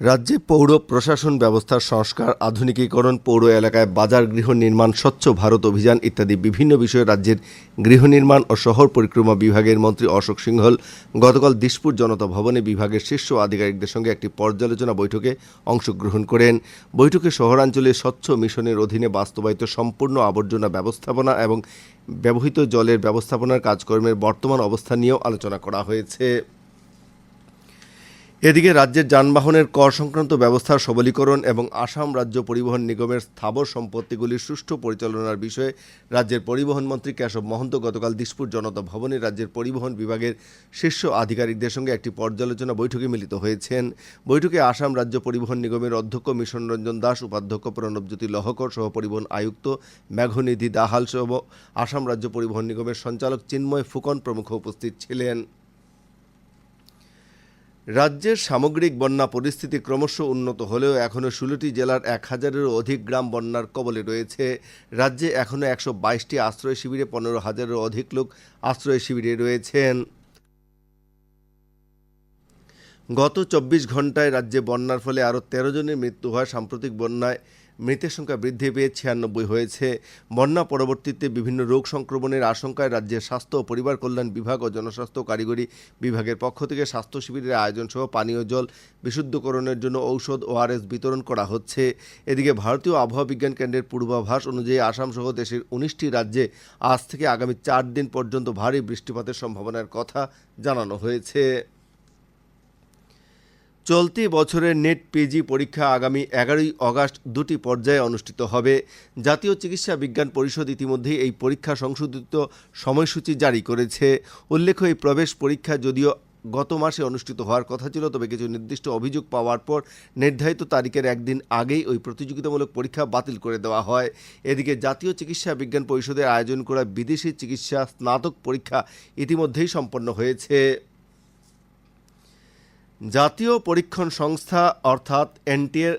রাজ্যে পৌর প্রশাসন ব্যবস্থার সংস্কার, আধুনিকীকরণ, পৌর এলাকায় বাজার গৃহ নির্মাণ, স্বচ্ছ ভারত অভিযান ইত্যাদি বিভিন্ন বিষয়ে রাজ্যের গৃহ নির্মাণ ও শহর পরিক্রমা বিভাগের মন্ত্রী অশোক সিংহল গতকাল দিশপুর জনতা ভবনে বিভাগের শীর্ষ আধিকারিকদের সঙ্গে একটি পর্যালোচনা বৈঠকে অংশগ্রহণ করেন। বৈঠকে শহরাঞ্চলে স্বচ্ছ মিশনের অধীনে বাস্তবায়িত সম্পূর্ণ আবর্জনা ব্যবস্থাপনা এবং ব্যবহৃত জলের ব্যবস্থাপনার কাজকর্মের বর্তমান অবস্থা নিয়েও আলোচনা করা হয়েছে। এদিকে রাজ্যের যানবাহনের কর সংক্রান্ত ব্যবস্থার সবলীকরণ এবং আসাম রাজ্য পরিবহন নিগমের স্থাবর সম্পত্তিগুলির সুষ্ঠু পরিচালনার বিষয়ে রাজ্যের পরিবহন মন্ত্রী কেশব মহন্ত গতকাল দিসপুর জনতা ভবনে রাজ্যের পরিবহন বিভাগের শীর্ষ আধিকারিকদের সঙ্গে একটি পর্যালোচনা বৈঠকে মিলিত হয়েছেন। বৈঠকে আসাম রাজ্য পরিবহন নিগমের অধ্যক্ষ মিশন রঞ্জন দাস, উপাধ্যক্ষ প্রণবজ্যোতি লহকর সহ পরিবহন আয়ুক্ত মেঘনিধি দাহাল, সহ আসাম রাজ্য পরিবহন নিগমের সঞ্চালক চিন্ময় ফুকন প্রমুখ উপস্থিত ছিলেন। রাজ্যের সামগ্রিক বন্যা পরিস্থিতি ক্রমশ উন্নত হলেও এখনও ষোলোটি জেলার এক হাজারেরও অধিক গ্রাম বন্যার কবলে রয়েছে। রাজ্যে এখনও একশো বাইশটি আশ্রয় শিবিরে পনেরো হাজারেরও অধিক লোক আশ্রয় শিবিরে রয়েছেন। গত চব্বিশ ঘন্টায় রাজ্যে বন্যার ফলে আরও তেরো জনের মৃত্যু হয় সাম্প্রতিক বন্যায়। মৃতের সংখ্যা বৃদ্ধি পেয়ে ছিয়ানব্বই হয়েছে। বন্যা পরবর্তীতে বিভিন্ন রোগ সংক্রমণের আশঙ্কায় রাজ্যের স্বাস্থ্য ও পরিবার কল্যাণ বিভাগ ও জনস্বাস্থ্য কারিগরি বিভাগের পক্ষ থেকে স্বাস্থ্য শিবিরের আয়োজন সহ পানীয় জল বিশুদ্ধকরণের জন্য ঔষধ ওআরএস বিতরণ করা হচ্ছে। এদিকে ভারতীয় আবহাওয়া বিজ্ঞান কেন্দ্রের পূর্বাভাস অনুযায়ী আসাম সহ দেশের উনিশটি রাজ্যে আজ থেকে আগামী চার দিন পর্যন্ত ভারী বৃষ্টিপাতের সম্ভাবনার কথা জানানো হয়েছে। চলতি বছরের নেট পিজি পরীক্ষা আগামী এগারোই অগাস্ট দুটি পর্যায়ে অনুষ্ঠিত হবে। জাতীয় চিকিৎসা বিজ্ঞান পরিষদ ইতিমধ্যেই এই পরীক্ষা সংশোধিত সময়সূচি জারি করেছে। উল্লেখ্য, এই প্রবেশ পরীক্ষা যদিও গত মাসে অনুষ্ঠিত হওয়ার কথা ছিল, তবে কিছু নির্দিষ্ট অভিযোগ পাওয়ার পর নির্ধারিত তারিখের একদিন আগেই ওই প্রতিযোগিতামূলক পরীক্ষা বাতিল করে দেওয়া হয়। এদিকে জাতীয় চিকিৎসা বিজ্ঞান পরিষদের আয়োজন করা বিদেশি চিকিৎসা স্নাতক পরীক্ষা ইতিমধ্যেই সম্পন্ন হয়েছে। জাতীয় পরীক্ষণ সংস্থা, অর্থাৎ এনটিএর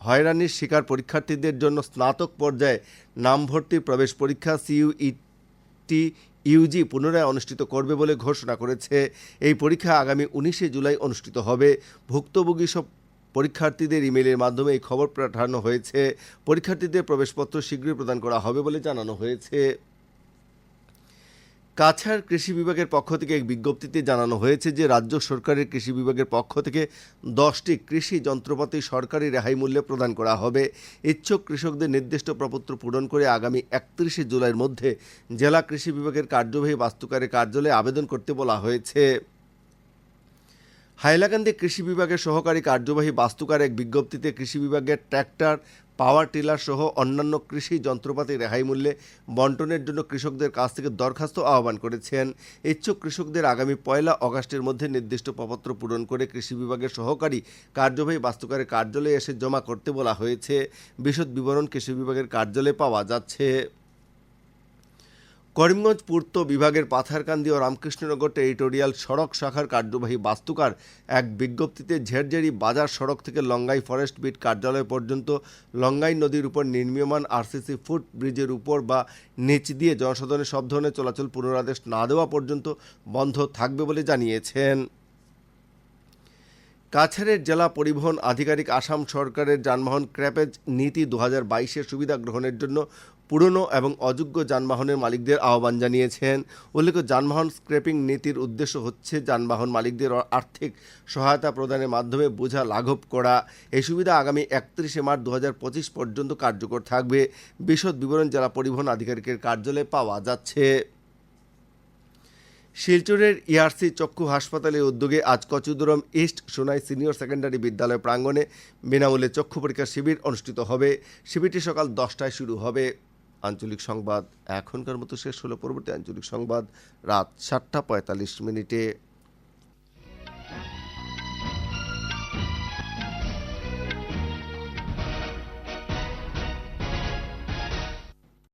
হয়রানির শিকার পরীক্ষার্থীদের জন্য স্নাতক পর্যায়ে নাম ভর্তির প্রবেশ পরীক্ষা সিইউইটি ইউজি পুনরায় অনুষ্ঠিত করবে বলে ঘোষণা করেছে। এই পরীক্ষা আগামী উনিশে জুলাই অনুষ্ঠিত হবে। ভুক্তভোগী সব পরীক্ষার্থীদের ইমেলের মাধ্যমে এই খবর পাঠানো হয়েছে। পরীক্ষার্থীদের প্রবেশপত্র শীঘ্রই প্রদান করা হবে বলে জানানো হয়েছে। কাছাড় কৃষি বিভাগের পক্ষ থেকে এক বিজ্ঞপ্তিতে জানানো হয়েছে যে রাজ্য সরকারের কৃষি বিভাগের পক্ষ থেকে দশটি কৃষি যন্ত্রপাতি সরকারি রেহাই মূল্যে প্রদান করা হবে। ইচ্ছুক কৃষকদের নির্দিষ্ট প্রপত্র পূরণ করে আগামী একত্রিশে জুলাইয়ের মধ্যে জেলা কৃষি বিভাগের কার্যবাহী বাস্তুকারের কার্যালয়ে আবেদন করতে বলা হয়েছে। হাইলাকান্দি কৃষি বিভাগের সহকারী কার্যবাহী বাস্তুকার এক বিজ্ঞপ্তিতে কৃষি বিভাগের ট্র্যাক্টর, পাওয়ার টিলার সহ অন্যান্য কৃষি যন্ত্রপাতি রেহাই মূল্যে বন্টনের জন্য কৃষকদের কাছ থেকে দরখাস্ত আহ্বান করেছেন। ইচ্ছুক কৃষকদের আগামী পয়লা অগাস্টের মধ্যে নির্দিষ্ট প্রপত্র পূরণ করে কৃষি বিভাগের সহকারী কার্যবাহী বাস্তুকারের কার্যালয়ে এসে জমা করতে বলা হয়েছে। বিশদ বিবরণ কৃষি বিভাগের কার্যালয়ে পাওয়া যাচ্ছে। করিমগঞ্জ পূর্ত বিভাগের পাথারকান্দি ও রামকৃষ্ণনগর টেরিটোরিয়াল সড়ক শাখার কার্যবাহী বাস্তুকার এক বিজ্ঞপ্তিতে ঝেরঝেরি বাজার সড়ক থেকে লঙ্গাই ফরেস্ট বিট কার্যালয় পর্যন্ত লঙ্গাই নদীর উপর নির্মীয়মান আরসিসি ফুট ব্রিজের উপর বা নিচ দিয়ে জনসাধারণের সব ধরনের চলাচল পুনরাদেশ না দেওয়া পর্যন্ত বন্ধ থাকবে বলে জানিয়েছেন। কাছাড়ের জেলা পরিবহন আধিকারিক আসাম সরকারের যানবাহন ক্র্যাপেজ নীতি দু হাজার সুবিধা গ্রহণের জন্য পুরনো এবং অযোগ্য যানবাহনের মালিকদের আহ্বান জানিয়েছেন। উল্লেখ্য, যানবাহন স্ক্র্যাপিং নীতির উদ্দেশ্য হচ্ছে যানবাহন মালিকদের আর্থিক সহায়তা প্রদানের মাধ্যমে বোঝা লাঘব করা। এই সুবিধা আগামী একত্রিশে মার্চ দু হাজার পঁচিশ পর্যন্ত কার্যকর থাকবে। বিশদ বিবরণ জেলা পরিবহন আধিকারিকের কার্যালয়ে পাওয়া যাচ্ছে। শিলচরের ইআরসি চক্ষু হাসপাতালের উদ্যোগে আজ Kachudoram east Sonai senior secondary বিদ্যালয় প্রাঙ্গণে বিনামূল্যে চক্ষু পরীক্ষা শিবির অনুষ্ঠিত হবে। শিবিরটি সকাল দশটায় শুরু হবে। আঞ্চলিক সংবাদ এখনকার মতো শেষ হলো। পরবর্তী আঞ্চলিক সংবাদ রাত সাতটা পঁয়তাল্লিশ মিনিটে।